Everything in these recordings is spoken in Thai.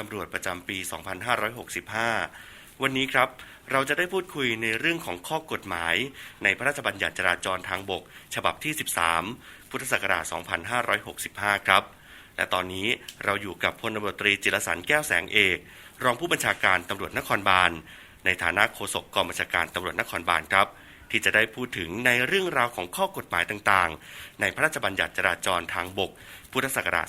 ตำรวจประจำปี 2565 วันนี้ครับ เราจะได้พูดคุยในเรื่องของข้อกฎหมาย ในพระราชบัญญัติจราจรทางบก ฉบับที่ 13 พุทธศักราช 2565 ครับ และตอนนี้เราอยู่กับพลตำรวจตรีจิรสันแก้วแสงเอก รองผู้บัญชาการตำรวจนครบาล ในฐานะโฆษกกองบัญชาการตำรวจนครบาลครับที่จะได้พูดถึงในเรื่องราวของข้อกฎหมายต่างๆ ในพระราชบัญญัติจราจรทางบก พุทธศักราช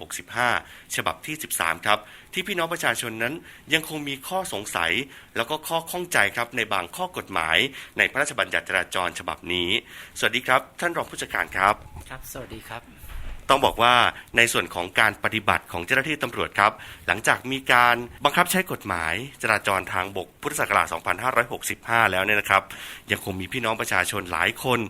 2565 ฉบับที่ 13 ครับ ที่พี่น้องประชาชนนั้นยังคงมีข้อสงสัย แล้วก็ข้อข้องใจครับในบางข้อกฎหมาย ในพระราชบัญญัติจราจรฉบับนี้ สวัสดีครับ ท่านรองผู้จัดการครับ ครับ สวัสดีครับ ต้องบอกว่าในส่วนของการปฏิบัติของเจ้าหน้าที่ตำรวจครับ หลังจากมีการบังคับใช้กฎหมาย จราจรทางบกพุทธศักราช 2565 แล้วเนี่ยนะครับ ยังคงมีพี่น้องประชาชนหลายคน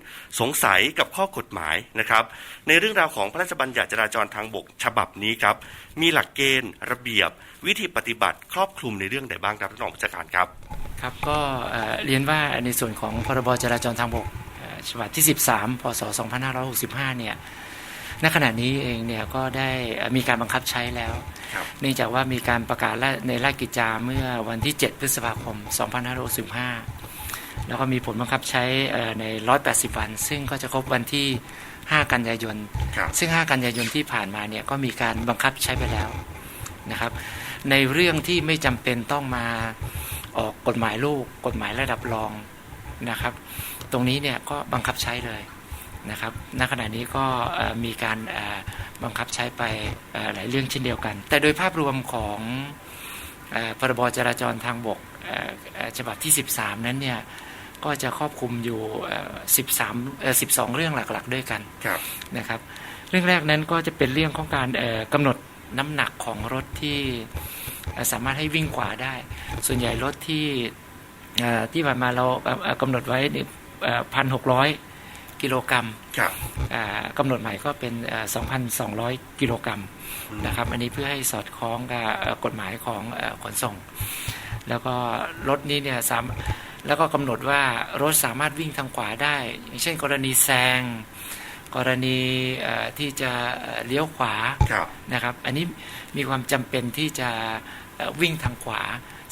สงสัยกับข้อกฎหมายนะครับ ในเรื่องราวของพระราชบัญญัติจราจรทางบกฉบับนี้ครับ มีหลักเกณฑ์ระเบียบ วิธีปฏิบัติครอบคลุมในเรื่องใดบ้างครับท่านรองผู้จัดการครับครับก็เรียนว่าในส่วนของพรบจราจรทางบกฉบับที่ 13 พศ 2565 เนี่ย ณขณะนี้เองเนี่ยก็ได้เอ่อมีการบังคับใช้แล้วครับเนื่องจากว่ามีการประกาศในราชกิจจาเมื่อวันที่ 7 พฤษภาคม 2565 แล้วก็มีผลบังคับใช้เอ่อใน 180 วัน ซึ่งก็จะครบวันที่ 5 กันยายนครับซึ่ง 5 กันยายนที่ผ่านมาเนี่ยก็มีการบังคับใช้ไปแล้วนะครับ ในเรื่องที่ไม่จำเป็นต้องมาออกกฎหมายลูกกฎหมายระดับรองนะครับ ตรงนี้เนี่ยก็บังคับใช้เลย นะครับณขณะนี้ก็เอ่อมีการเอ่อบังคับใช้ไปเอ่อหลายเรื่องเช่นเดียวกัน แต่โดยภาพรวมของเอ่อพรบจราจรทางบกเอ่อเอ่อฉบับที่ 13 นั้นเนี่ยก็จะครอบคลุมอยู่เอ่อ13เอ่อ12 เรื่องหลักๆ ด้วยกันครับนะครับ เรื่องแรกนั้นก็จะเป็นเรื่องของการเอ่อกำหนดน้ำหนักของรถที่เอ่อสามารถให้วิ่งขวาได้ ส่วนใหญ่รถที่เอ่อที่ผ่านมาเราเอ่อเอ่อกำหนดไว้พันหกร้อย กิโลกรัมครับอ่ากำหนดใหม่ก็เป็นสองพันสองร้อยกิโลกรัมนะครับ อันนี้เพื่อให้สอดคล้องกับเอ่อกฎหมายของเอ่อขนส่ง แล้วก็รถนี้เนี่ยสามแล้วก็กำหนดว่ารถสามารถวิ่งทางขวาได้ อย่างเช่น กรณีแซง กรณีเอ่อที่จะเอ่อเลี้ยวขวาครับนะครับ อันนี้มีความจำเป็นที่จะเอ่อวิ่งทางขวา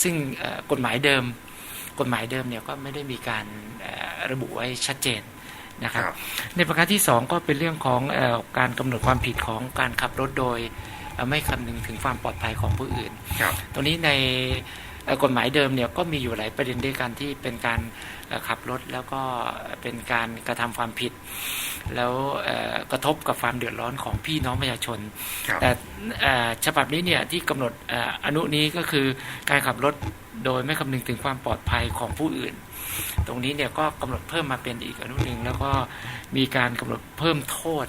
ซึ่งเอ่อกฎหมายเดิม กฎหมายเดิมเนี่ยก็ไม่ได้มีการเอ่อระบุไว้ชัดเจน นะครับครับ ในประการที่สองก็เป็นเรื่องของเออการกำหนดความผิดของการขับรถโดยเอ่อไม่คำนึงถึงความปลอดภัยของผู้อื่นครับตรงนี้ในเอ่อกฎหมายเดิมเนี่ยก็มีอยู่หลายประเด็นด้วยกันที่เป็นการเอ่อขับรถแล้วก็เป็นการกระทำความผิด แล้วเอ่อกระทบกับความเดือดร้อนของพี่น้องประชาชนครับแต่เอ่อฉบับนี้เนี่ยที่กำหนดเอ่ออนุนี้ก็คือการขับรถโดยไม่คำนึงถึงความปลอดภัยของผู้อื่น ตรงนี้เนี่ยก็กำหนดเพิ่มมาเป็นอีกอนุหนึ่งแล้วก็มีการกำหนดเพิ่มโทษ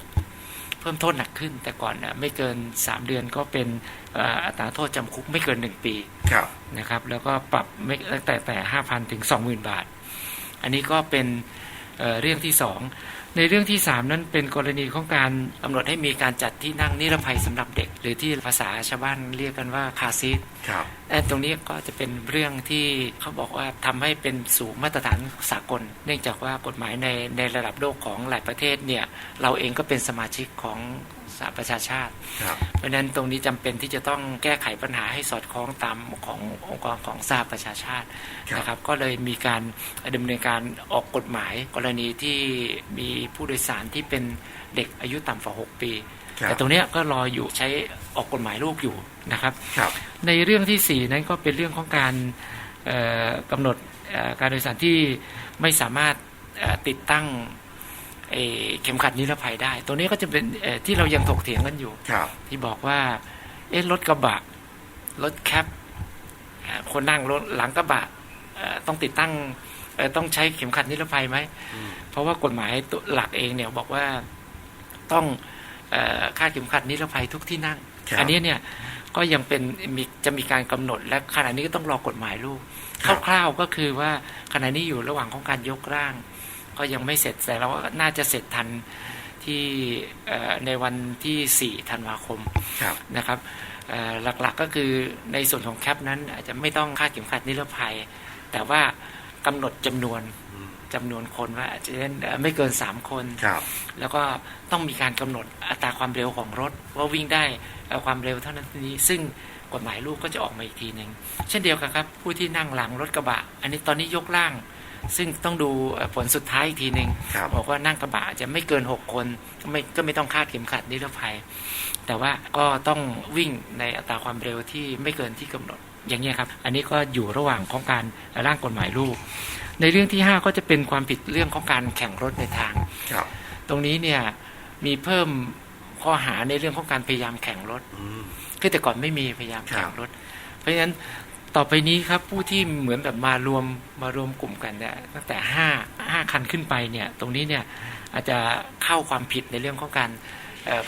เพิ่มโทษหนักขึ้น แต่ก่อนน่ะไม่เกิน 3 เดือนก็เป็นเอ่ออัตราโทษจำคุกไม่เกิน 1 ปีครับนะครับ แล้วก็ปรับไม่ตั้งแต่แต่ห้าพันถึงสองหมื่นบาท อันนี้ก็เป็นเอ่อเรื่องที่สอง ในเรื่องที่สามนั้นเป็นกรณีของการกำหนดให้มีการจัดที่นั่งนิรภัยสำหรับเด็ก หรือที่ภาษาชาวบ้านเรียกกันว่าคาร์ซีทครับแต่ตรงนี้ก็จะเป็นเรื่องที่เขาบอกว่าทำให้เป็นสู่มาตรฐานสากล เนื่องจากว่ากฎหมายในในระดับโลกของหลายประเทศเนี่ยเราเองก็เป็นสมาชิกของ สหประชาชาติครับเพราะฉะนั้นตรงนี้จำเป็นที่จะต้องแก้ไขปัญหาให้สอดคล้องตามขององค์กรของสหประชาชาติครับนะครับ ก็เลยมีการดำเนินการออกกฎหมาย กรณีที่มีผู้โดยสารที่เป็นเด็กอายุต่ำกว่า 6 ปีครับแต่ตรงเนี้ยก็รออยู่ใช้ออกกฎหมายลูกอยู่นะครับครับในเรื่องที่สี่นั้นก็เป็นเรื่องของการเอ่อกำหนดเอ่อการโดยสารที่ไม่สามารถเอ่อติดตั้ง เอ่อเข็มขัดนิรภัยได้ ตัวนี้ก็จะเป็นเอ่อที่เรายังถกเถียงกันอยู่ครับที่บอกว่า เอ๊ะรถกระบะรถแคปเอ่อคนนั่งรถหลังกระบะเอ่อต้องติดตั้งเอ่อต้องใช้เข็มขัดนิรภัยไหมอืมเพราะว่ากฎหมายตัวหลักเองเนี่ยบอกว่าต้องเอ่อค่าดเข็มขัดนิรภัยทุกที่นั่งครับอันนี้เนี่ยก็ยังเป็นมีจะมีการกำหนดและขณะนี้ก็ต้องรอกฎหมายลูกครับคร่าวๆก็คือว่าขณะนี้อยู่ระหว่างของการยกร่าง ก็ยังไม่เสร็จแต่เราก็น่าจะเสร็จทันที่เอ่อในวันที่4ธันวาคมครับนะครับเอ่อหลักๆก็คือในส่วนของแคปนั้นอาจจะไม่ต้องค่าดเข็มขัดนิรภัย แต่ว่ากำหนดจำนวนจำนวนคนว่าจะไม่เกินสามคนครับแล้วก็ต้องมีการกำหนดอัตราความเร็วของรถ ว่าวิ่งได้เอ่อความเร็วเท่านั้นเท่านี้ ซึ่งกฎหมายลูกก็จะออกมาอีกทีหนึ่งเช่นเดียวกันครับ ผู้ที่นั่งหลังรถกระบะ อันนี้ตอนนี้ยกล่าง ซึ่งต้องดูเอ่อผลสุดท้ายอีกทีหนึ่งครับบอกว่านั่งกระบะจะไม่เกิน 6 คนก็ไม่ก็ไม่ต้องคาดเข็มขัดนิรภัย แต่ว่าก็ต้องวิ่งในอัตราความเร็วที่ไม่เกินที่กำหนดอย่างนี้ยครับ อันนี้ก็อยู่ระหว่างของการร่างกฎหมายลูก ในเรื่องที่ 5 ก็จะเป็นความผิดเรื่องของการแข่งรถในทางครับตรงนี้เนี่ยมีเพิ่มข้อหาในเรื่องของการพยายามแข่งรถอืมคือแต่ก่อนไม่มีพยายามแข่คงรับรถ เพราะฉะนั้น ต่อไปนี้ครับผู้ที่เหมือนแบบมารวมมารวมกลุ่มกันเนี่ยตั้งแต่ห้าห้าคันขึ้นไปเนี่ยตรงนี้เนี่ยอาจจะเข้าความผิดในเรื่องของการ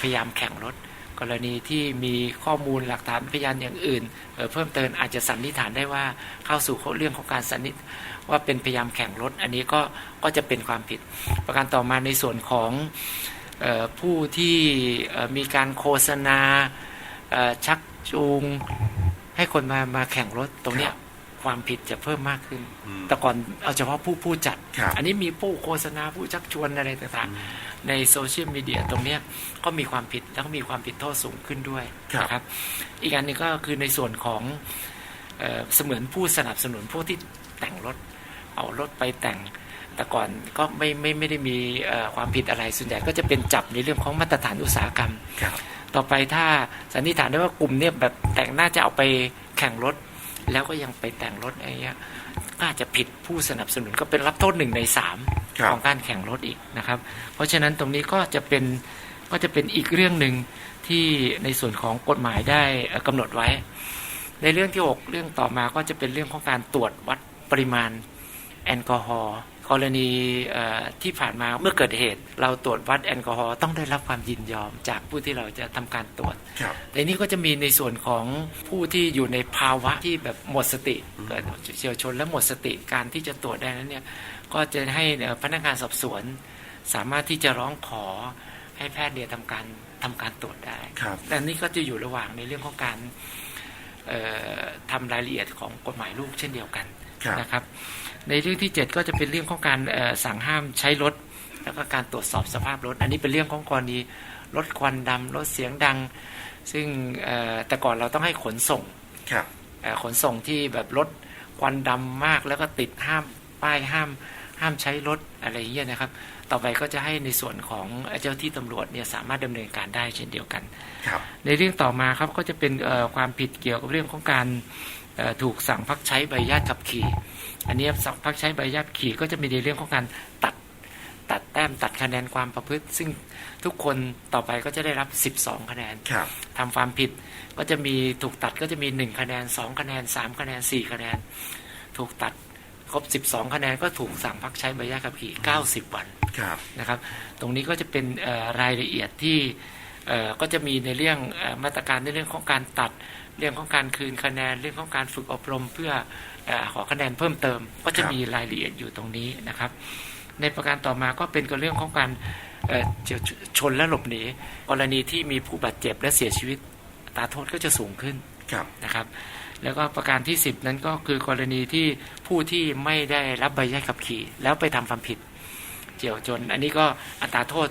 พยายามแข่งรถ กรณีที่มีข้อมูลหลักฐานพยานอย่างอื่นเเพิ่มเติมอาจจะสันนิษฐานได้ว่าเข้าสู่เรื่องของการสันนิษว่าเป็นพยายามแข่งรถ อันนี้ก็ก็จะเป็นความผิด ประการต่อมาในส่วนของออผู้ที่มีการโฆษณาชักจูง ให้คนมามาแข่งรถตรงเนี้ยความผิดจะเพิ่มมากขึ้นอืมแต่ก่อนเอาเฉพาะผู้ผู้จัดครับอันนี้มีผู้โฆษณาผู้ชักชวนอะไรต่างๆ ในโซเชียลมีเดียตรงเนี้ยก็มีความผิดแล้วก็มีความผิดโทษสูงขึ้นด้วยครับนะครับ อีกอันหนึงก็คือในส่วนของเอ่อเสมือนผู้สนับสนุนผู้ที่แต่งรถ เอารถไปแต่ง แต่ก่อนก็ไม่ไม่ไม่ได้มีเอ่อความผิดอะไรส่วนใหญ่ก็จะเป็นจับในเรื่องของมาตรฐานอุตสาหกรรมครับ ต่อไปถ้าสันนิษฐานได้ว่ากลุ่มเนี่ยแบบแต่งน่าจะเอาไปแข่งรถ แล้วก็ยังไปแต่งรถอะไรเงี้ยก็อาจจะผิดผู้สนับสนุนก็เป็นรับโทษหนึ่งในสามครับของการแข่งรถอีกนะครับ เพราะฉะนั้นตรงนี้ก็จะเป็นก็จะเป็นอีกเรื่องหนึ่งที่ในส่วนของกฎหมายได้เอ่อกำหนดไว้ ในเรื่องที่ 6 เรื่องต่อมาก็จะเป็นเรื่องของการตรวจวัดปริมาณแอลกอฮอล์ กรณีเอ่อที่ผ่านมาเมื่อเกิดเหตุ เราตรวจวัดแอลกอฮอล์ต้องได้รับความยินยอมจากผู้ที่เราจะทำการตรวจครับในนี้ก็จะมีในส่วนของผู้ที่อยู่ในภาวะที่แบบหมดสติเกิดเฉียวชนและหมดสติการที่จะตรวจได้นั้นเนี่ยก็จะให้เอ่อพนักงานสอบสวน สามารถที่จะร้องขอให้แพทย์เนี่ยทำการทำการตรวจได้ครับแต่นี่ก็จะอยู่ระหว่างในเรื่องของการเอ่อทำรายละเอียดของกฎหมายลูกเช่นเดียวกันครับนะครับ ในเรื่องที่ 7 ก็จะเป็นเรื่องของการเอ่อสั่งห้ามใช้รถ แล้วก็การตรวจสอบสภาพรถ อันนี้เป็นเรื่องของกรณีรถควันดำรถเสียงดัง ซึ่งเอ่อแต่ก่อนเราต้องให้ขนส่งครับเอ่อขนส่งที่แบบรถควันดำมากแล้วก็ติดห้ามป้ายห้ามห้ามใช้รถอะไรอย่างเงี้ยนะครับ ต่อไปก็จะให้ในส่วนของเจ้าที่ตำรวจเนี่ยสามารถดำเนินการได้เช่นเดียวกันครับในเรื่องต่อมาครับก็จะเป็นเอ่อความผิดเกี่ยวกับเรื่องของการเอ่อ ถูกสั่งพักใช้ใบอนุญาตขับขี่ อันนี้สั่งพักใช้ใบอนุญาตขี่ก็จะมีในเรื่องของการตัดตัดแต้มตัดคะแนนความประพฤติ ซึ่งทุกคนต่อไปก็จะได้รับ 12 คะแนนครับทำความผิดก็จะมีถูกตัดก็จะมี 1 คะแนน 2 คะแนน 3 คะแนน 4 คะแนน ถูกตัดครบ 12 คะแนนก็ถูกสั่งพักใช้ใบอนุญาตขับขี่ 90 วันครับนะครับ ตรงนี้ก็จะเป็นเอ่อรายละเอียดที่เอ่อก็จะมีในเรื่องเออมาตรการในเรื่องของการตัด เรื่องของการคืนคะแนนเรื่องของการฝึกอบรมเพื่อเออขอคะแนนเพิ่มเติม ก็จะมีรายละเอียดอยู่ตรงนี้นะครับ ในประการต่อมาก็เป็นกับเรื่องของการเอ่อเฉียวชนและหลบหนีกรณีที่มีผู้บาดเจ็บและเสียชีวิตอัตราโทษก็จะสูงขึ้นครับนะครับ แล้วก็ประการที่ 10 นั้นก็คือกรณีที่ผู้ที่ไม่ได้รับใบอนุญาตขับขี่ แล้วไปทำความผิดเฉียวชนอันนี้ก็อัตราโทษ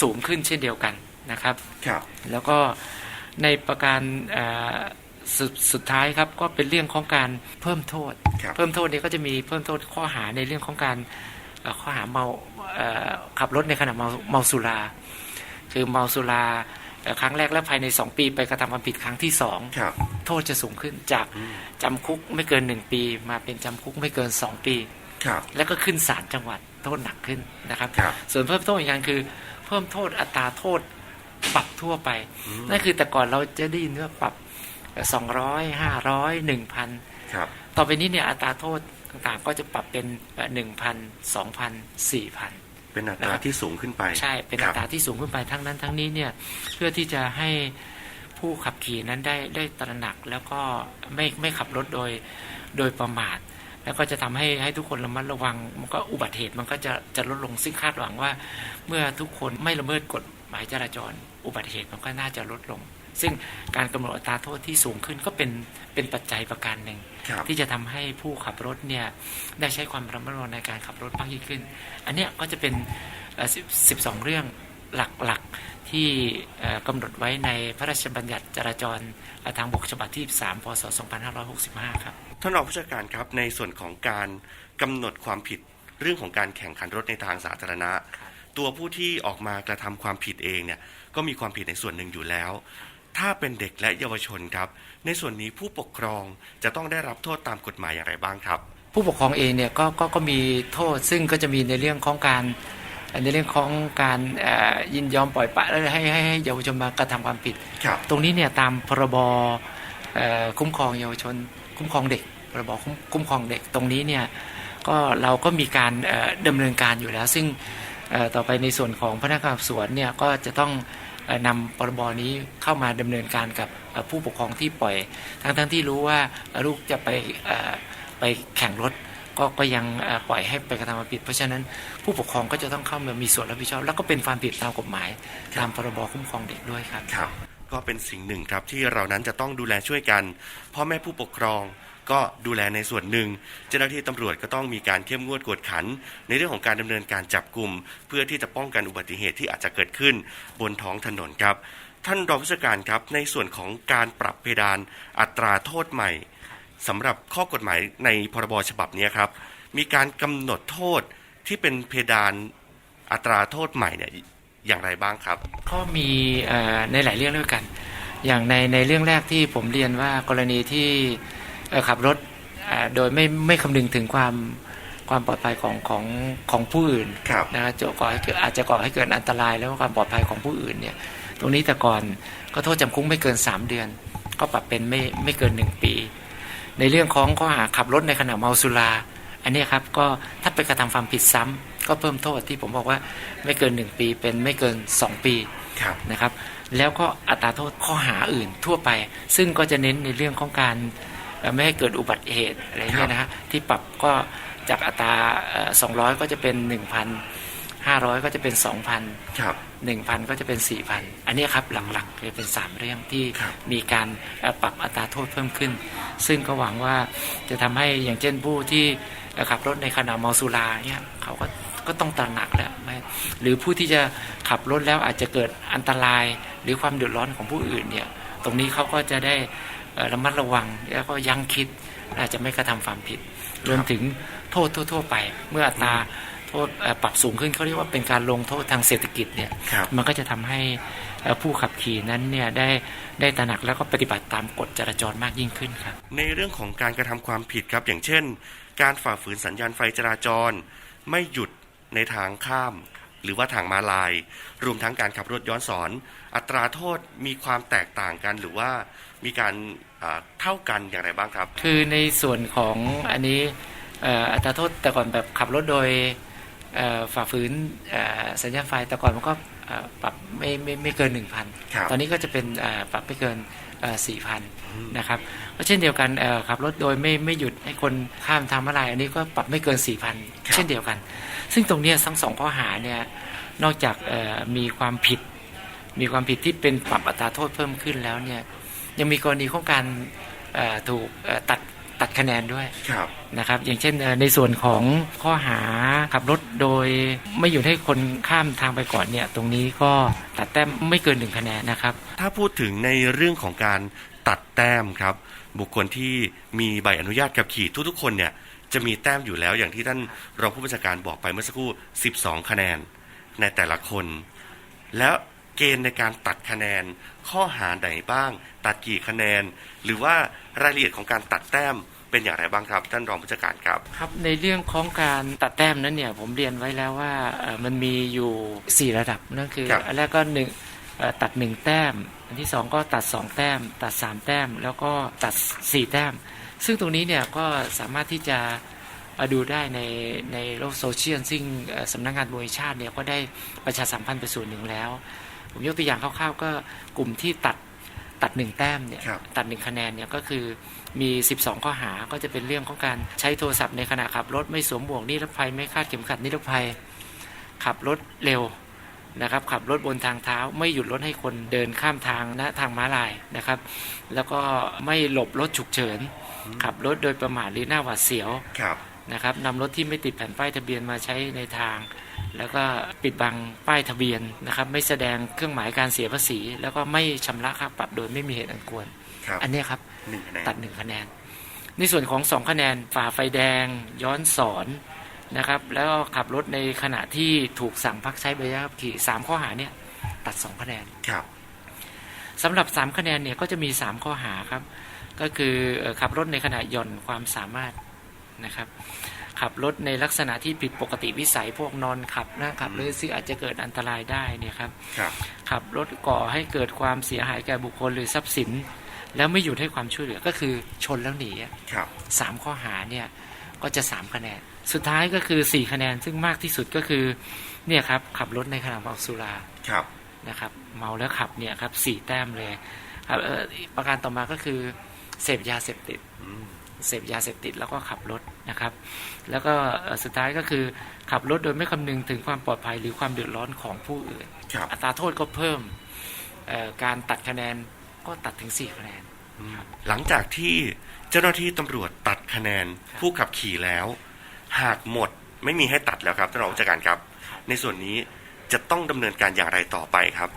สูงขึ้นเช่นเดียวกันนะครับครับ แล้วก็ในประการเอ่อ สุดสุดท้ายครับก็เป็นเรื่องของการเพิ่มโทษ ครับเพิ่มโทษนี้ก็จะมีเพิ่มโทษข้อหาในเรื่องของการเอ่อข้อหาเมาเอ่อขับรถในขณะเมาเมาสุรา คือเมาสุราเอ่อครั้งแรกและภายใน 2 ปีไปกระทำความผิดครั้งที่ 2 ครับ โทษจะสูงขึ้นจากอืมจำคุกไม่เกิน 1 ปี มาเป็นจำคุกไม่เกิน 2 ปี ครับ แล้วก็ขึ้นศาลจังหวัดโทษหนักขึ้นนะครับ ครับ ส่วนเพิ่มโทษอีกอย่างคือ เพิ่มโทษอัตราโทษปรับทั่วไปอืมนั่นคือแต่ก่อนเราจะได้ยินว่าปรับ สองร้อยห้าร้อยหนึ่งพันครับต่อไปนี้เนี่ยอัตราโทษต่างๆก็จะปรับเป็นหนึ่งพันสองพันสี่พันเป็นอัตนะราครับที่สูงขึ้นไป ใช่เป็นคอัรับตราที่สูงขึ้นไปทั้งนั้นทั้งนี้เนี่ยเพื่อที่จะให้ผู้ขับขี่นั้นได้ได้ตระหนักแล้วก็ไม่ไม่ขับรถโดยโดยประมาท แล้วก็จะทำให้ให้ทุกคนระมัดระวัง มันก็อุบัติเหตุมันก็จะจะลดลงซึ่งคาดหวังว่า เมื่อทุกคนไม่ละเมิดกฎหมายจราจร อุบัติเหตุมันก็น่าจะลดลง ซึ่งการกำหนดอัตราโทษที่สูงขึ้นก็เป็นเป็นปัจจัยประการหนึ่งครับที่จะทำให้ผู้ขับรถเนี่ยได้ใช้ความระมัดระวังในการขับรถมากยิ่งขึ้น อันเนี้ยก็จะเป็นเอ่อ10 12เรื่องหลักๆที่เอ่อกำหนดไว้ในพระราชบัญญัติจราจรทางบกฉบับที่ 3 พศ 2565 ครับ ท่านรองผู้จัดการครับในส่วนของการกำหนดความผิดเรื่องของการแข่งขันรถในทางสาธารณะ ตัวผู้ที่ออกมากระทำความผิดเองเนี่ยก็มีความผิดในส่วนหนึ่งอยู่แล้ว ถ้าเป็นเด็กและเยาวชนครับ ในส่วนนี้ผู้ปกครองจะต้องได้รับโทษตามกฎหมายอย่างไรบ้างครับ ผู้ปกครองเองเนี่ยก็ก็ก็มีโทษซึ่งก็จะมีในเรื่องของการในเรื่องของการเอ่อยินยอมปล่อยปละและให้ให้ให้เยาวชนมากระทำความผิดครับตรงนี้เนี่ยตามพรบเอ่อคุ้มครองเยาวชน คุ้มครองเด็กพรบคุ้มคุ้มครองเด็กตรงนี้เนี่ยก็เราก็มีการเอ่อดำเนินการอยู่แล้ว ซึ่งเอ่อต่อไปในส่วนของพนักงานสอบสวนเนี่ยก็จะต้องเอ่อ นำพรบนี้เข้ามาดำเนินการกับเอ่อผู้ปกครองที่ปล่อย ทั้งทั้งที่รู้ว่าลูกจะไปเอ่อไปแข่งรถก็ก็ยังเอ่อปล่อยให้ไปกระทำความผิด เพราะฉะนั้นผู้ปกครองก็จะต้องเข้ามามีส่วนรับผิดชอบ แล้วก็เป็นความผิดตามกฎหมาย ตามพรบคุ้มครองเด็กด้วยครับครับ ก็เป็นสิ่งหนึ่งครับที่เรานั้นจะต้องดูแลช่วยกันพ่อแม่ผู้ปกครอง ก็ดูแลในส่วนหนึ่ง เจ้าหน้าที่ตำรวจก็ต้องมีการเข้มงวดกวดขัน ในเรื่องของการดำเนินการจับกลุ่ม เพื่อที่จะป้องกันอุบัติเหตุที่อาจจะเกิดขึ้นบนท้องถนนครับ ท่านรองผู้จัดการครับในส่วนของการปรับเพดานอัตราโทษใหม่สำหรับข้อกฎหมายในพรบฉบับนี้ครับ มีการกำหนดโทษที่เป็นเพดานอัตราโทษใหม่เนี่ยอย่างไรบ้างครับ ก็มีในหลายเรื่องด้วยกัน อย่างในในเรื่องแรกที่ผมเรียนว่ากรณีที่ ขับรถเอ่อโดยไม่ไม่คำนึงถึงความความปลอดภัยของของของผู้อื่นครับนะจะก่อให้เกิดอาจจะก่อให้เกิดอันตรายแล้วก็ความปลอดภัยของผู้อื่นเนี่ย ตรงนี้แต่ก่อนก็โทษจำคุกไม่เกิน 3 เดือน ก็ปรับเป็นไม่ไม่เกิน 1 ปี ในเรื่องของข้อหาขับรถในขณะเมาสุรา อันเนี้ยครับก็ถ้าไปกระทำความผิดซ้ำก็เพิ่มโทษที่ผมบอกว่าไม่เกิน 1 ปีเป็นไม่เกิน 2 ปีครับนะครับ แล้วก็อัตราโทษข้อหาอื่นทั่วไป ซึ่งก็จะเน้นในเรื่องของการเอ่อ ไม่ให้เกิดอุบัติเหตุอะไรเนี่ยนะฮะที่ปรับก็จากอัตราสองร้อยก็จะเป็น1,000 500 ก็จะเป็น 2,000ครับ1,000 ก็จะเป็น 4,000 อันเนี้ยครับหลักๆเลยเป็น 3 เรื่องที่ครับมีการเอ่อปรับอัตราโทษเพิ่มขึ้น ซึ่งก็หวังว่าจะทำให้อย่างเช่นผู้ที่เอ่อขับรถในขณะเมาสุราเนี่ยเขาก็ก็ต้องตระหนักแล้วไม่หรือผู้ที่จะขับรถแล้วอาจจะเกิดอันตรายหรือความเดือดร้อนของผู้อื่นเนี่ยตรงนี้เขาก็จะได้เอ่อ ระมัดระวังแล้วก็ยั้งคิดอาจจะไม่กระทำความผิดรวมถึงโทษทั่ว ๆ ไป เมื่ออัตราโทษเอ่อปรับสูงขึ้นเขาเรียกว่าเป็นการลงโทษทางเศรษฐกิจเนี่ยครับมันก็จะทำให้เอ่อผู้ขับขี่นั้นเนี่ยได้ได้ตระหนักแล้วก็ปฏิบัติตามกฎจราจรมากยิ่งขึ้นครับ ในเรื่องของการกระทำความผิดครับ อย่างเช่น การฝ่าฝืนสัญญาณไฟจราจร ไม่หยุดในทางข้าม หรือว่าทางมาลาย รวมทั้งการขับรถย้อนสอน อัตราโทษมีความแตกต่างกันหรือว่ามีการอ่าเท่ากันอย่างไรบ้างครับ คือในส่วนของอันนี้เอ่ออัตราโทษแต่ก่อนแบบขับรถโดยเอ่อฝ่าฝืนเอ่อสัญญาณไฟแต่ก่อนมันก็เอ่อปรับไม่ไม่ไม่เกิน 1,000ครับตอนนี้ก็จะเป็นเอ่อปรับไม่เกินสี่พันนะครับก็เช่นเดียวกันเอ่อขับรถโดยไม่ไม่หยุดให้คนข้ามทางมาลาย อันนี้ก็ปรับไม่เกิน 4,000 เช่นเดียวกัน ซึ่งตรงเนี้ยทั้งสองข้อหาเนี่ยนอกจากเอ่อมีความผิด มีความผิดที่เป็นปรับอัตราโทษเพิ่มขึ้นแล้วเนี่ยยังมีกรณีของการเอ่อถูกเอ่อตัดตัดคะแนนด้วยครับนะครับ อย่างเช่นเอ่อในส่วนของข้อหาขับรถโดยไม่หยุดให้คนข้ามทางไปก่อนเนี่ยตรงนี้ก็ตัดแต้มไม่เกินหนึ่งคะแนนนะครับ ถ้าพูดถึงในเรื่องของการตัดแต้มครับ บุคคลที่มีใบอนุญาตขับขี่ทุกๆ คนเนี่ยจะมีแต้มอยู่แล้วอย่างที่ท่านรองผู้บัญชาการบอกไปเมื่อสักครู่ 12 คะแนนในแต่ละคน แล้ว เกณฑ์ในการตัดคะแนน ข้อหาไหนบ้าง ตัดกี่คะแนน หรือว่ารายละเอียดของการตัดแต้มเป็นอย่างไรบ้างครับ ท่านรองผู้จัดการครับครับ ในเรื่องของการตัดแต้มนั้นเนี่ยผมเรียนไว้แล้วว่าเอ่อมันมีอยู่ 4 ระดับนั่นคือครับอันแรกก็หนึ่งเอ่อตัด 1 แต้ม อันที่ 2 ก็ตัด 2 แต้ม ตัด 3 แต้ม แล้วก็ตัด 4 แต้ม ซึ่งตรงนี้เนี่ยก็สามารถที่จะเอ่อดูได้ในในโลกโซเชียลซึ่งเอ่อสำนักงานมวยชาติเนี่ยก็ได้ประชาสัมพันธ์ไปส่วนหนึ่งแล้ว ผมยกตัวอย่างคร่าวๆก็กลุ่มที่ตัดตัดหนึ่งแต้มเนี่ยครับ ตัดหนึ่งคะแนนเนี่ยก็คือมี 12 ข้อหาก็จะเป็นเรื่องของการใช้โทรศัพท์ในขณะขับรถไม่สวมหมวกนิรภัยไม่คาดเข็มขัดนิรภัย ขับรถเร็วนะครับ ขับรถบนทางเท้า ไม่หยุดรถให้คนเดินข้ามทางณทางม้าลายนะครับ แล้วก็ไม่หลบรถฉุกเฉิน ขับรถโดยประมาทหรือหน้าหวาดเสียว ครับ นะครับนำรถที่ไม่ติดแผ่นป้ายทะเบียนมาใช้ในทาง แล้วก็ปิดบังป้ายทะเบียนนะครับ ไม่แสดงเครื่องหมายการเสียภาษี แล้วก็ไม่ชำระค่าปรับโดยไม่มีเหตุอันควรครับอันเนี้ยครับหนึ่งคะแนนตัดหนึ่งคะแนน ในส่วนของสองคะแนนฝ่าไฟแดงย้อนสอนนะครับ แล้วก็ขับรถในขณะที่ถูกสั่งพักใช้ใบอนุญาตขับขี่สามข้อหาเนี่ยตัดสองคะแนนครับสำหรับสามคะแนนเนี่ยก็จะมีสามข้อหาครับ ก็คือเอ่อขับรถในขณะหย่อนความสามารถนะครับ ขับรถในลักษณะที่ผิดปกติวิสัยพวกนอนขับนั่งขับหรือซึ่งอาจจะเกิดอันตรายได้เนี่ยครับครับขับรถก่อให้เกิดความเสียหายแก่บุคคลหรือทรัพย์สิน แล้วไม่หยุดให้ความช่วยเหลือก็คือชนแล้วหนีอะครับสามข้อหาเนี่ยก็จะสามคะแนน สุดท้ายก็คือสี่คะแนน ซึ่งมากที่สุดก็คือเนี่ยครับขับรถในขณะเมาสุราครับนะครับ เมาแล้วขับเนี่ยครับสี่แต้มเลยครับเอ่อประการต่อมาก็คือเสพยาเสพติดอืม เสพยาเสพติดแล้วก็ขับรถนะครับ แล้วก็เอ่อสุดท้ายก็คือขับรถโดยไม่คำนึงถึงความปลอดภัยหรือความเดือดร้อนของผู้อื่นครับอัตราโทษก็เพิ่มเอ่อการตัดคะแนนก็ตัดถึง 4 คะแนนอืมหลังจากที่เจ้าหน้าที่ตำรวจตัดคะแนนครับผู้ขับขี่แล้ว หากหมดไม่มีให้ตัดแล้วครับท่านรองผู้จัดการครับ ในส่วนนี้จะต้องดำเนินการอย่างไรต่อไปครับ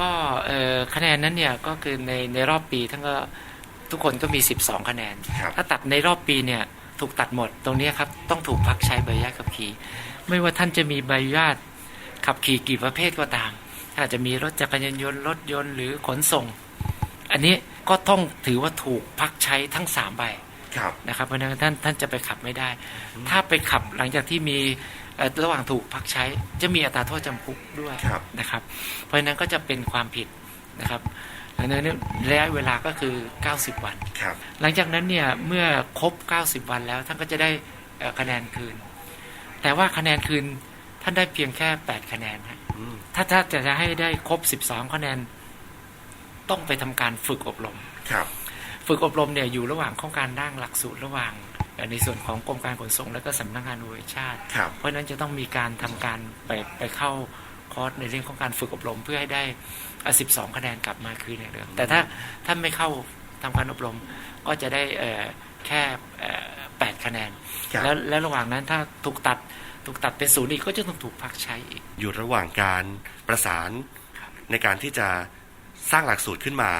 ก็เอ่อคะแนนนั้นเนี่ยก็คือในในรอบปีทั้งก็ ทุกคนก็มี 12 คะแนน ครับถ้าตัดในรอบปีเนี่ยถูกตัดหมดตรงเนี้ยครับต้องถูกพักใช้ใบอนุญาตขับขี่ ไม่ว่าท่านจะมีใบอนุญาตขับขี่กี่ประเภทก็ตามถ้าจะมีรถจักรยานยนต์รถยนต์หรือขนส่ง อันนี้ก็ต้องถือว่าถูกพักใช้ทั้งสามใบ ครับ นะครับเพราะฉะนั้นท่านท่านจะไปขับไม่ได้ ถ้าไปขับหลังจากที่มีเอ่อระหว่างถูกพักใช้จะมีอัตราโทษจำคุกด้วยครับ นะครับ เพราะฉะนั้นก็จะเป็นความผิดนะครับ ดังนั้นเนี่ยระยะเวลาก็คือ 90 วัน ครับ หลังจากนั้นเนี่ยเมื่อครบ 90 วันแล้วท่านก็จะได้เอ่อคะแนนคืน แต่ว่าคะแนนคืนท่านได้เพียงแค่ 8 คะแนนฮะอืมถ้าถ้าจะให้ได้ครบ 12 คะแนน ต้องไปทำการฝึกอบรม ครับ ฝึกอบรมเนี่ยอยู่ระหว่างของการร่างหลักสูตรระหว่างเอ่อในส่วนของกรมการขนส่งและก็สำนักงานอุทยานแห่งชาติครับเพราะฉะนั้นจะต้องมีการทำการไปไปเข้าคอร์สในเรื่องของการฝึกอบรมเพื่อให้ได้ อะ12คะแนนกลับมาคืนอย่างเดิมแต่ถ้าถ้าไม่เข้าทำการอบรมก็จะได้เอ่อแค่เอ่อ8คะแนนครับแล้วแล้วระหว่างนั้นถ้าถูกตัดถูกตัดเป็นศูนย์อีกก็จะต้องถูกพักใช้อีก อยู่ระหว่างการประสานในการที่จะสร้างหลักสูตรขึ้นมา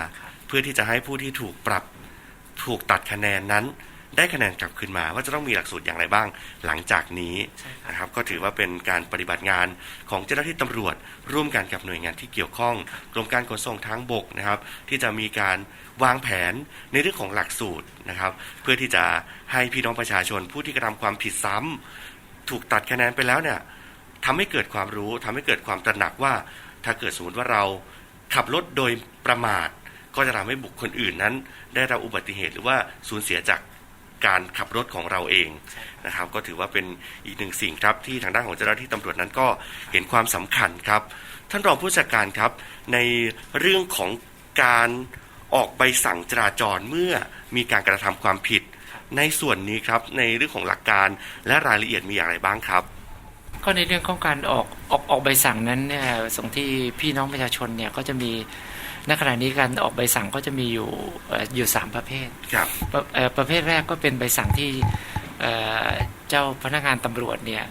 เพื่อที่จะให้ผู้ที่ถูกปรับถูกตัดคะแนนนั้น ได้คะแนนกลับคืนมา ว่าจะต้องมีหลักสูตรอย่างไรบ้าง หลังจากนี้ใช่ครับนะครับก็ถือว่าเป็นการปฏิบัติงานของเจ้าหน้าที่ตำรวจ ร่วมกันกับหน่วยงานที่เกี่ยวข้องกรมการขนส่งทางบกนะครับ ที่จะมีการวางแผนในเรื่องของหลักสูตรนะครับ เพื่อที่จะให้พี่น้องประชาชนผู้ที่กระทำความผิดซ้ำถูกตัดคะแนนไปแล้วเนี่ยทำให้เกิดความรู้ทำให้เกิดความตระหนักว่า ถ้าเกิดสมมติว่าเราขับรถโดยประมาท ก็จะทำให้บุคคลอื่นนั้น ได้รับอุบัติเหตุหรือว่าสูญเสียจาก การขับรถของเราเองนะครับ ก็ถือว่าเป็นอีกหนึ่งสิ่งครับที่ทางด้านของเจ้าหน้าที่ตำรวจนั้นก็เห็นความสำคัญครับ ท่านรองผู้จัดการครับ ในเรื่องของการออกใบสั่งจราจรเมื่อมีการกระทำความผิด ในส่วนนี้ครับในเรื่องของหลักการและรายละเอียดมีอย่างไรบ้างครับก็ในเรื่องของการออกออกออกใบสั่งนั้นเนี่ยส่งที่พี่น้องประชาชนเนี่ยก็จะมี ณขณะนี้การออกใบสั่งก็จะมีอยู่เอ่ออยู่สามประเภทครับประเอ่อประเภทแรกก็เป็นใบสั่งที่เอ่อเจ้าพนักงานตำรวจเนี่ย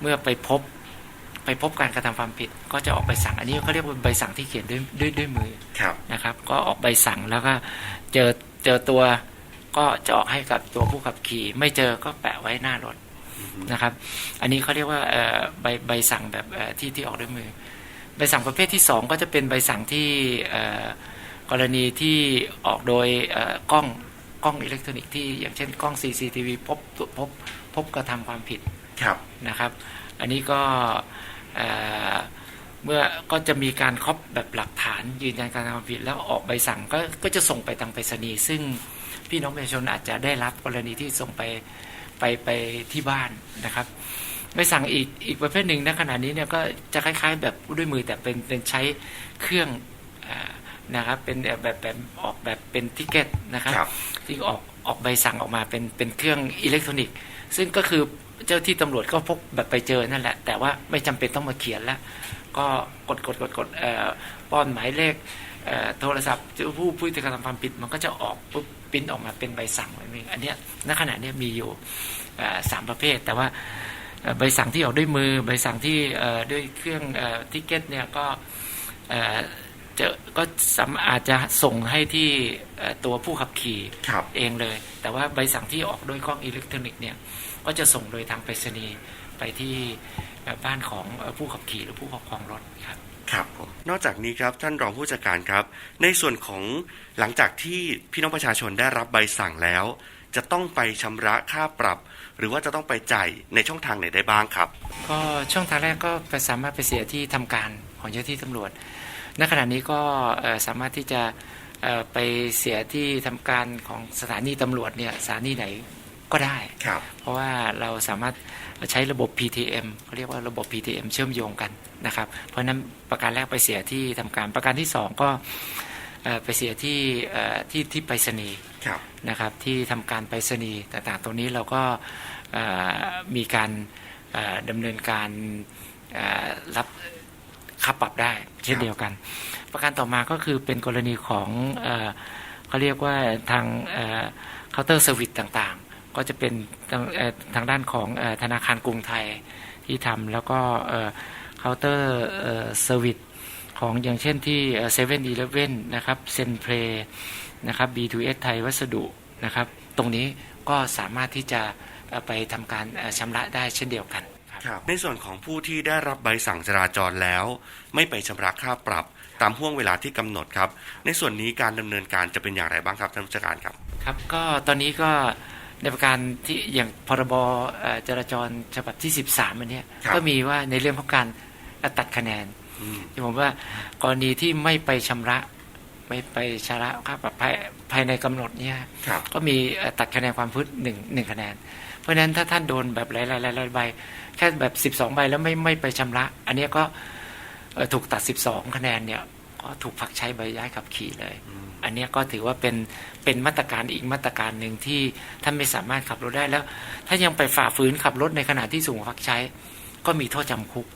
เมื่อไปพบไปพบการกระทำความผิด ก็จะออกใบสั่ง อันนี้เขาเรียกว่าใบสั่งที่เขียนด้วยด้วยด้วยมือครับนะครับ ก็ออกใบสั่งแล้วก็เจอเจอตัวก็จะออกให้กับตัวผู้ขับขี่ ไม่เจอก็แปะไว้หน้ารถนะครับ อันนี้เขาเรียกว่าเอ่อใบใบสั่งแบบเอ่อที่ที่ออกด้วยมือ ใบสั่งประเภทที่สองก็จะเป็นใบสั่งที่เอ่อกรณีที่ออกโดยเอ่อกล้องกล้องอิเล็กทรอนิกส์ที่อย่างเช่นกล้อง CCTV พบพบพบกระทำความผิดครับนะครับ อันนี้ก็เอ่อเมื่อก็จะมีการครอบแบบหลักฐานยืนยันการกระทำความผิด แล้วออกใบสั่งก็ก็จะส่งไปทางไปรษณีย์ซึ่งพี่น้องประชาชนอาจจะได้รับกรณีที่ส่งไปไปไปที่บ้านนะครับ ใบสั่งอีกอีกประเภทหนึ่งในขณะนี้เนี่ยก็จะคล้าย ๆ แบบด้วยมือแต่เป็นเป็นใช้เครื่องอานะครับเป็นแบบแบบแบบออกแบบเป็นทิเก็ตนะครับครับที่ออกออกใบสั่งออกมาเป็นเป็นเครื่องอิเล็กทรอนิกส์ซึ่งก็คือเจ้าที่ตำรวจก็พกแบบไปเจอนั่นแหละ แต่ว่าไม่จำเป็นต้องมาเขียนแล้ว ก็กดกดกดกดเอ่อป้อนหมายเลขเอ่อโทรศัพท์เจ้าผู้ผู้ที่กระทำความผิดมันก็จะออกปุ๊บปริ้นออกมาเป็นใบสั่งไว้เองอันเนี้ยณขณะเนี้ยมีอยู่เอ่อสามประเภทแต่ว่าเอ่อ ใบสั่งที่ออกด้วยมือ ใบสั่งที่เอ่อด้วยเครื่องเอ่อทิเก็ตเนี่ยก็เอ่อจะก็สามอาจจะส่งให้ที่เอ่อตัวผู้ขับขี่ครับเองเลย แต่ว่าใบสั่งที่ออกด้วยกล้องอิเล็กทรอนิกส์เนี่ยก็จะส่งโดยทางไปรษณีย์ไปที่เอ่อบ้านของเอ่อผู้ขับขี่หรือผู้ครอบครองรถครับครับผมนอกจากนี้ครับท่านรองผู้จัดการครับ ในส่วนของหลังจากที่พี่น้องประชาชนได้รับใบสั่งแล้ว จะต้องไปชำระค่าปรับ หรือว่าจะต้องไปจ่ายในช่องทางไหนได้บ้างครับ ก็ช่องทางแรกก็ไปสามารถไปเสียที่ทำการของเจ้าหน้าที่ตำรวจ ณขณะนี้ก็เอ่อสามารถที่จะเอ่อไปเสียที่ทำการของสถานีตำรวจเนี่ยสถานีไหนก็ได้ครับเพราะว่าเราสามารถใช้ระบบ PTM เขาเรียกว่าระบบ PTM เชื่อมโยงกันนะครับ เพราะฉะนั้นประการแรกไปเสียที่ทำการประการที่สองก็เอ่อไปเสียที่เอ่อที่ที่ไปรษณีย์ครับ นะครับที่ทำการไปรษณีย์ต่างๆ ตรงนี้เราก็เอ่อมีการเอ่อดำเนินการเอ่อรับค่าปรับได้เช่นเดียวกัน ประการต่อมาก็คือเป็นกรณีของเอ่อเขาเรียกว่าทางเคาน์เตอร์เซอร์วิสต่างๆ ก็จะเป็นทางเอ่อทางด้านของเอ่อธนาคารกรุงไทยที่ทำแล้วก็เคาน์เตอร์เซอร์วิสของอย่างเช่นที่เซเว่นอีเลฟเว่นนะครับเซนเพล นะครับ B2S ไทยวัสดุนะครับ ตรงนี้ก็สามารถที่จะเอ่อไปทำการเอ่อชำระได้เช่นเดียวกันครับครับในส่วนของผู้ที่ได้รับใบสั่งจราจรแล้ว ไม่ไปชำระค่าปรับตามห่วงเวลาที่กำหนดครับ ในส่วนนี้การดำเนินการจะเป็นอย่างไรบ้างครับท่านผู้จัดการครับครับก็ตอนนี้ก็ในประการที่อย่างพรบเอ่อจราจรฉบับที่ 13อันเนี้ยครับก็มีว่าในเรื่องของการตัดคะแนนอืมที่ผมว่ากรณีที่ไม่ไปชำระ ไม่ไปชำระค่าปรับภายภายในกำหนดเนี่ยครับก็มีเอ่อตัดคะแนนความพื้นหนึ่งหนึ่งคะแนน เพราะฉะนั้นถ้าท่านโดนแบบหลายๆหลายๆใบ แค่แบบ12ใบแล้วไม่ไม่ไปชำระ อันเนี้ยก็เอ่อถูกตัด12คะแนนเนี่ยก็ถูกพักใช้ใบย้ายขับขี่เลยอืมอันเนี้ยก็ถือว่าเป็นเป็นมาตรการอีกมาตรการหนึ่งที่ท่านไม่สามารถขับรถได้แล้ว ถ้ายังไปฝ่าฝืนขับรถในขณะที่สูงพักใช้ ก็มีโทษจำคุก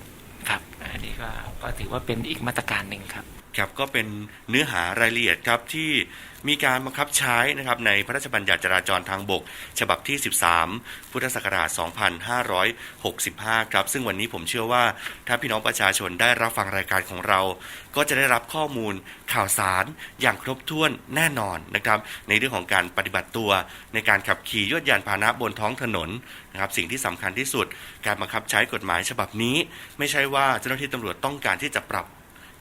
ครับ อันนี้ก็ก็ถือว่าเป็นอีกมาตรการหนึ่งครับ ครับก็เป็นเนื้อหารายละเอียดครับที่มีการบังคับใช้นะครับในพระราชบัญญัติจราจรทางบก ฉบับที่ 13 พุทธศักราช 2565 ครับ ซึ่งวันนี้ผมเชื่อว่าถ้าพี่น้องประชาชนได้รับฟังรายการของเรา ก็จะได้รับข้อมูลข่าวสารอย่างครบถ้วนแน่นอนนะครับในเรื่องของการปฏิบัติตัว ในการขับขี่ยวดยานพาหนะบนท้องถนนนะครับสิ่งที่สำคัญที่สุด การบังคับใช้กฎหมายฉบับนี้ ไม่ใช่ว่าเจ้าหน้าที่ตำรวจต้องการที่จะปรับ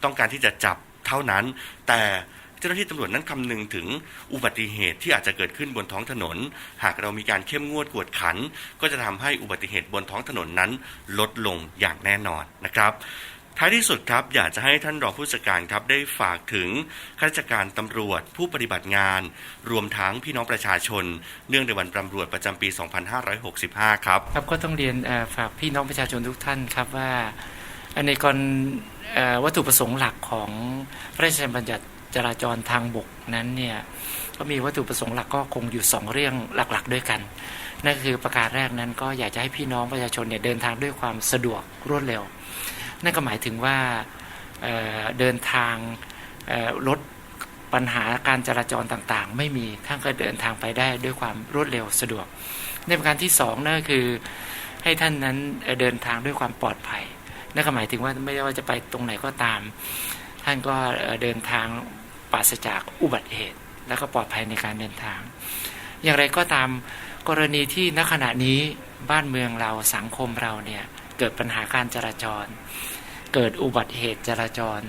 ต้องการที่จะจับเท่านั้น แต่เจ้าหน้าที่ตำรวจนั้นคำนึงถึงอุบัติเหตุที่อาจจะเกิดขึ้นบนท้องถนน หากเรามีการเข้มงวดกวดขัน ก็จะทำให้อุบัติเหตุบนท้องถนนนั้นลดลงอย่างแน่นอนนะครับท้ายที่สุดครับอยากจะให้ท่านรองผู้จัดการครับได้ฝากถึงข้าราชการตำรวจผู้ปฏิบัติงาน รวมทั้งพี่น้องประชาชน เนื่องในวันตำรวจประจำปี 2565 ครับ ครับก็ต้องเรียนฝากพี่น้องประชาชนทุกท่านครับว่าในกร วัตถุประสงค์หลักของพระราชบัญญัติจราจรทางบกนั้นเนี่ยก็มีวัตถุประสงค์หลักก็คงอยู่สองเรื่องหลักๆ ด้วยกัน นั่นคือประการแรกนั้นก็อยากจะให้พี่น้องประชาชนเนี่ยเดินทางด้วยความสะดวกรวดเร็ว นั่นก็หมายถึงว่าเเดินทางลดปัญหาการจราจรต่างๆ ไม่มีท่านก็เดินทางไปได้ด้วยความรวดเร็วสะดวก ในประการที่สองนั่นคือให้ท่านนั้นเดินทางด้วยความปลอดภัย นั่นก็หมายถึงว่าไม่ว่าจะไปตรงไหนก็ตาม ท่านก็เดินทางปราศจากอุบัติเหตุ แล้วก็ปลอดภัยในการเดินทาง อย่างไรก็ตามกรณีที่ณขณะนี้บ้านเมืองเราสังคมเราเนี่ยเกิดปัญหาการจราจร เกิดอุบัติเหตุจราจร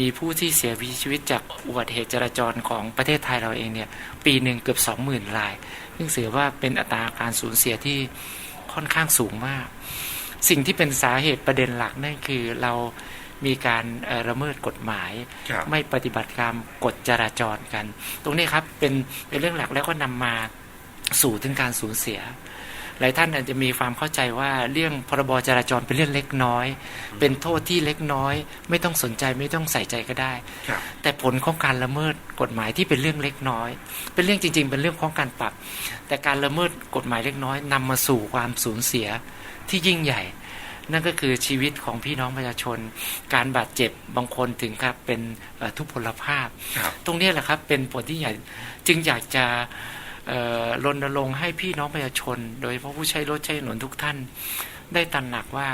มีผู้ที่เสียชีวิตจากอุบัติเหตุจราจรของประเทศไทยเราเองเนี่ยปีหนึ่งเกือบสองหมื่นราย ซึ่งถือว่าเป็นอัตราการสูญเสียที่ค่อนข้างสูงมาก สิ่งที่เป็นสาเหตุประเด็นหลักนั่นคือเรามีการเอ่อละเมิดกฎหมายครับไม่ปฏิบัติตามกฎจราจรกัน ตรงนี้ครับเป็นเป็นเรื่องหลักแล้วก็นำมาสู่ถึงการสูญเสีย หลายท่านอาจจะมีความเข้าใจว่าเรื่องพรบจราจรเป็นเรื่องเล็กน้อย เป็นโทษที่เล็กน้อย ไม่ต้องสนใจไม่ต้องใส่ใจก็ได้ครับแต่ผลของการละเมิดกฎหมายที่เป็นเรื่องเล็กน้อย เป็นเรื่องจริง ๆ เป็นเรื่องของการปรับ แต่การละเมิดกฎหมายเล็กน้อยนำมาสู่ความสูญเสีย ที่ยิ่งใหญ่ นั่นก็คือชีวิตของพี่น้องประชาชน การบาดเจ็บบางคนถึงกับเป็นเอ่อทุพพลภาพครับตรงนี้แหละครับเป็นผลที่ใหญ่จึงอยากจะเอ่อรณรงค์ให้พี่น้องประชาชน โดยเฉพาะผู้ใช้รถใช้ถนนทุกท่าน ได้ตระหนักว่า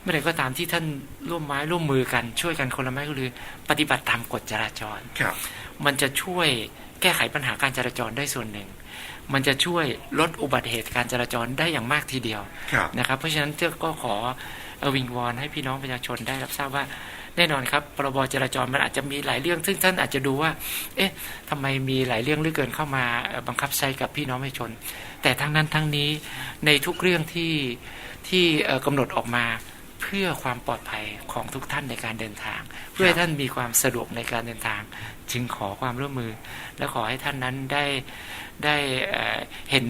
เมื่อไหร่ก็ตามที่ท่านร่วมไม้ร่วมมือกันช่วยกันคนละไม้คนละมือปฏิบัติตามกฎจราจรครับมันมันจะช่วยแก้ไขปัญหาการจราจรได้ส่วนหนึ่ง มันจะช่วยลดอุบัติเหตุการจราจรได้อย่างมากทีเดียวครับนะครับเพราะฉะนั้นเจ้าก็ขอเอ่อวิงวอนให้พี่น้องประชาชนได้รับทราบว่าแน่นอนครับพรบจราจรมันอาจจะมีหลายเรื่อง ซึ่งท่านอาจจะดูว่า เอ๊ะทำไมมีหลายเรื่องเหลือเกินเข้ามาเอ่อบังคับใช้กับพี่น้องประชาชน แต่ทั้งนั้นทั้งนี้ในทุกเรื่องที่ที่เอ่อกำหนดออกมา เพื่อความปลอดภัยของทุกท่านในการเดินทาง เพื่อให้ท่านมีความสะดวกในการเดินทาง จึงขอความร่วมมือ และขอให้ท่านนั้นได้ได้เอ่อเห็น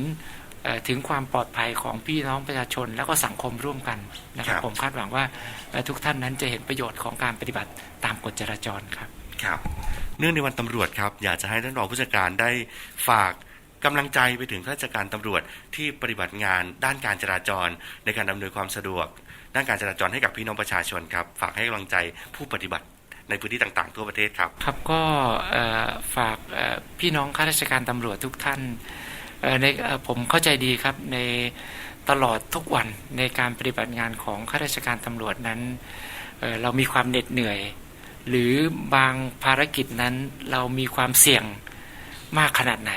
เอ่อถึงความปลอดภัยของพี่น้องประชาชน แล้วก็สังคมร่วมกันนะครับผมคาดหวังว่าเอ่อทุกท่านนั้นจะเห็นประโยชน์ของการปฏิบัติตามกฎจราจรครับครับเนื่องในวันตำรวจครับ อยากจะให้ท่านรองผู้จัดการได้ฝากกำลังใจไปถึงข้าราชการตำรวจที่ปฏิบัติงานด้านการจราจร ในการอำนวยความสะดวก ด้านการจราจรให้กับพี่น้องประชาชนครับฝากให้กำลังใจผู้ปฏิบัติในพื้นที่ต่างๆ ทั่วประเทศครับ ครับก็ฝากพี่น้องข้าราชการตำรวจทุกท่านในผมเข้าใจดีครับในตลอดทุกวันในการปฏิบัติงานของข้าราชการตำรวจนั้นเเรามีความเหน็ดเหนื่อย หรือบางภารกิจนั้นเรามีความเสี่ยงมากขนาดไหน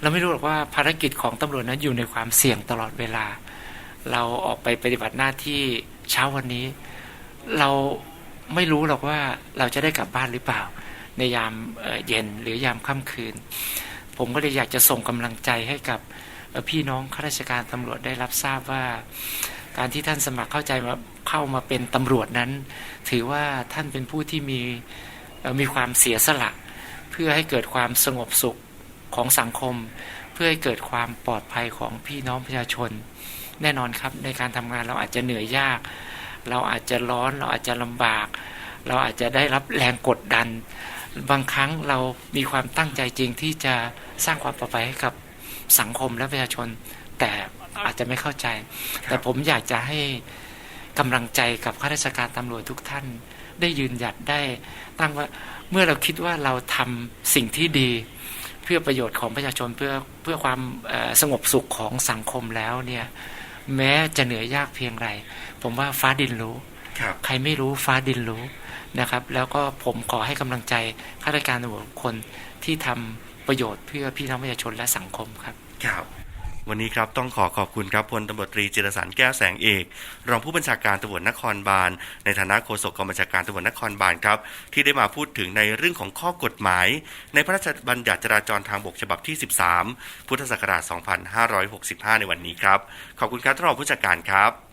เราไม่รู้หรอกว่าภารกิจของตำรวจนั้นอยู่ในความเสี่ยงตลอดเวลา เราออกไปปฏิบัติหน้าที่เช้าวันนี้ เราไม่รู้หรอกว่าเราจะได้กลับบ้านหรือเปล่า ในยามเย็นหรือยามค่ำคืน ผมก็เลยอยากจะส่งกำลังใจให้กับพี่น้องข้าราชการตำรวจได้รับทราบว่า การที่ท่านสมัครเข้าใจมาเข้ามาเป็นตำรวจนั้น ถือว่าท่านเป็นผู้ที่มีมีความเสียสละ เพื่อให้เกิดความสงบสุขของสังคม เพื่อให้เกิดความปลอดภัยของพี่น้องประชาชน แน่นอนครับในการทำงานเราอาจจะเหนื่อยยาก เราอาจจะร้อนเราอาจจะลำบาก เราอาจจะได้รับแรงกดดัน บางครั้งเรามีความตั้งใจจริงที่จะสร้างความปลอดภัยให้กับสังคมและประชาชน แต่อาจจะไม่เข้าใจ แต่ผมอยากจะให้กำลังใจกับข้าราชการตำรวจทุกท่าน ได้ยืนหยัดได้ ตั้งว่าเมื่อเราคิดว่าเราทำสิ่งที่ดีเพื่อประโยชน์ของประชาชนเพื่อเพื่อความสงบสุขของสังคมแล้วเนี่ย แม้จะเหนื่อยยากเพียงไร ผมว่าฟ้าดินรู้ครับใครไม่รู้ฟ้าดินรู้นะครับ แล้วก็ผมขอให้กำลังใจข้าราชการตำรวจทุกคนที่ทำประโยชน์เพื่อพี่น้องประชาชนและสังคมครับครับ วันนี้ครับต้องขอขอบคุณครับพลตำรวจตรีจิรสันแก้วแสงเอก รองผู้บัญชาการตำรวจนครบาล ในฐานะโฆษกกองบัญชาการตำรวจนครบาลครับ ที่ได้มาพูดถึงในเรื่องของข้อกฎหมาย ในพระราชบัญญัติจราจรทางบกฉบับที่ 13 พุทธศักราช 2565 ในวันนี้ครับ ขอบคุณครับท่านรองผู้จัดการครับ